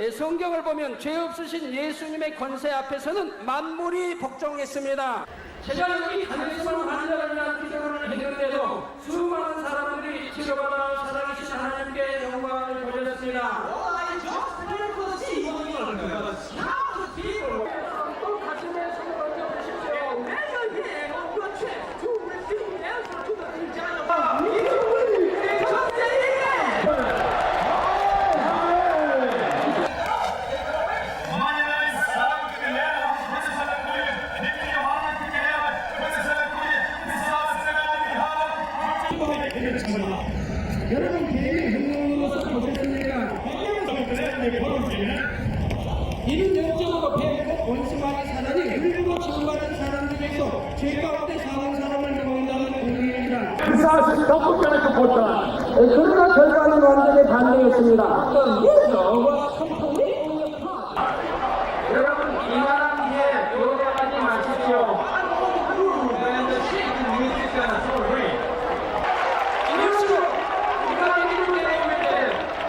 에, 성경을 보면 죄 없으신 예수님의 권세 앞에서는 만물이 복종했습니다. 제자들이 단순한 환자를 위한 기도를 했는데도 수많은 사람들이 치료받아 살아계신 하나님께 영광을 돌렸습니다. 또 가슴에 손을 얹어 보십시오. 여러분 개인의 행동으로서 보셨습니까? 이는 영적으로 배고 원수만이 사다니 흘리고 지원받은 사람들에서 죄 가운데 사는 사람을 모은다는 공의입니다. 그 사실 덕분자를 보다 그러나 결과는 완전히 반대였습니다. 여러분 이만한 게 요래하지 마십시오. 이럴수록 우리가 믿는 때문에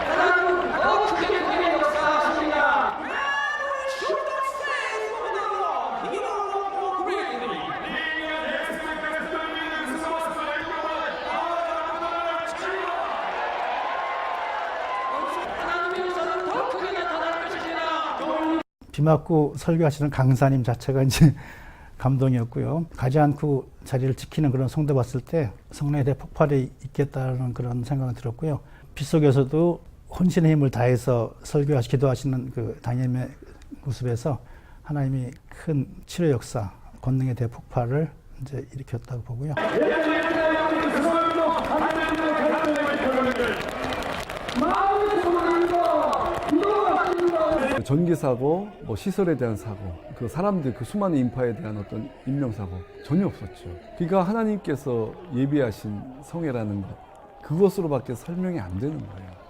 하나님은 더 크게 크게 역사하십니다. 하나님께서는 더 크게 나타날 것입니다. 비 맞고 설교하시는 강사님 자체가 이제 감동이었고요. 가지 않고 자리를 지키는 그런 성도 봤을 때 성령의 대폭발이 있겠다는 그런 생각이 들었고요. 비 속에서도 혼신의 힘을 다해서 설교하시 기도하시는 그 당임의 모습에서 하나님이 큰 치료 역사, 권능의 대폭발을 이제 일으켰다고 보고요. 전기 사고, 뭐 시설에 대한 사고, 그 사람들 그 수많은 인파에 대한 어떤 인명 사고 전혀 없었죠. 그러니까 하나님께서 예비하신 성회라는 것 그것으로밖에 설명이 안 되는 거예요.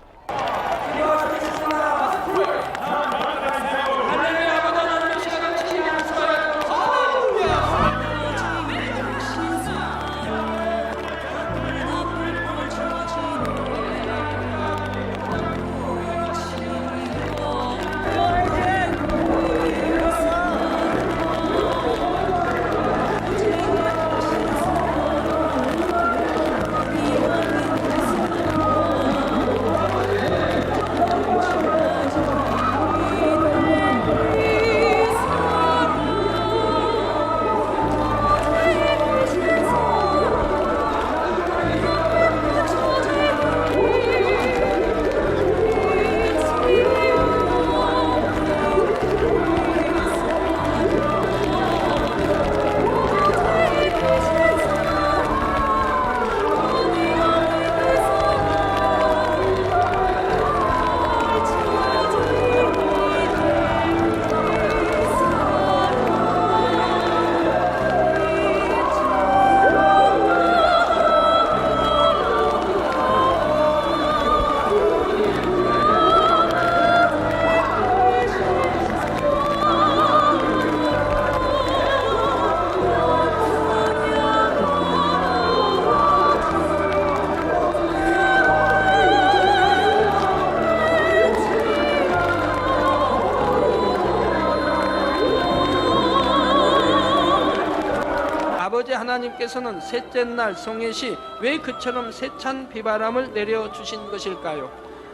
하나님께서는 셋째 날 성회시 왜 그처럼 세찬 비바람을 내려 주신 것일까요?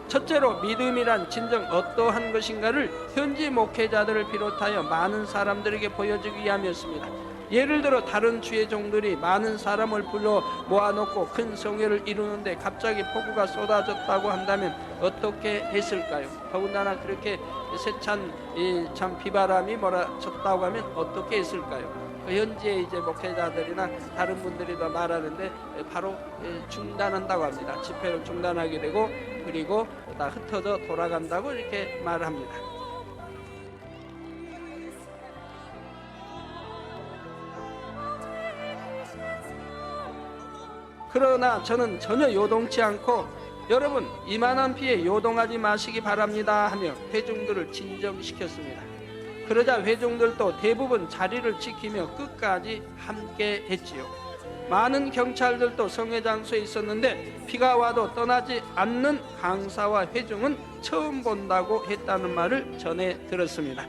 첫째로 믿음이란 진정 어떠한 것인가를 현지 목회자들을 비롯하여 많은 사람들에게 보여주기 위함이었습니다. 예를 들어 다른 주의 종들이 많은 사람을 불러 모아놓고 큰 성회를 이루는데 갑자기 폭우가 쏟아졌다고 한다면 어떻게 했을까요? 더군다나 그렇게 세찬 이참 비바람이 몰아쳤다고 하면 어떻게 했을까요? 그 현지의 이제 목회자들이나 다른 분들이 더 말하는데 바로 중단한다고 합니다. 집회를 중단하게 되고 그리고 다 흩어져 돌아간다고 이렇게 말합니다. 그러나 저는 전혀 요동치 않고 여러분 이만한 피에 요동하지 마시기 바랍니다 하며 회중들을 진정시켰습니다. 그러자 회중들도 대부분 자리를 지키며 끝까지 함께 했지요. 많은 경찰들도 성회 장소에 있었는데 비가 와도 떠나지 않는 강사와 회중은 처음 본다고 했다는 말을 전해 들었습니다.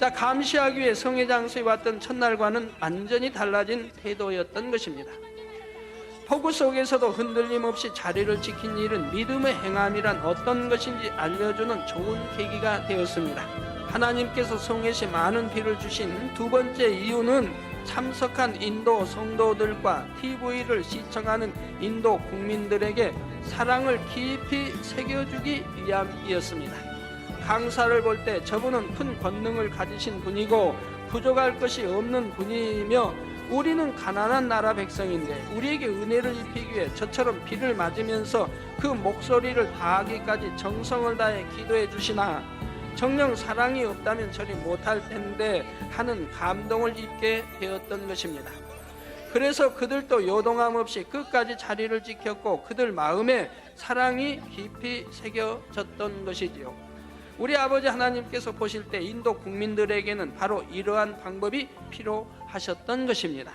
자, 감시하기 위해 성회 장소에 왔던 첫날과는 완전히 달라진 태도였던 것입니다. 폭우 속에서도 흔들림 없이 자리를 지킨 일은 믿음의 행함이란 어떤 것인지 알려주는 좋은 계기가 되었습니다. 하나님께서 성회시 많은 비를 주신 두 번째 이유는 참석한 인도 성도들과 TV를 시청하는 인도 국민들에게 사랑을 깊이 새겨주기 위함이었습니다. 강사를 볼 때 저분은 큰 권능을 가지신 분이고 부족할 것이 없는 분이며 우리는 가난한 나라 백성인데 우리에게 은혜를 입히기 위해 저처럼 비를 맞으면서 그 목소리를 다하기까지 정성을 다해 기도해 주시나 정령 사랑이 없다면 저리 못할 텐데 하는 감동을 입게 되었던 것입니다. 그래서 그들도 요동함 없이 끝까지 자리를 지켰고 그들 마음에 사랑이 깊이 새겨졌던 것이지요. 우리 아버지 하나님께서 보실 때 인도 국민들에게는 바로 이러한 방법이 필요하셨던 것입니다.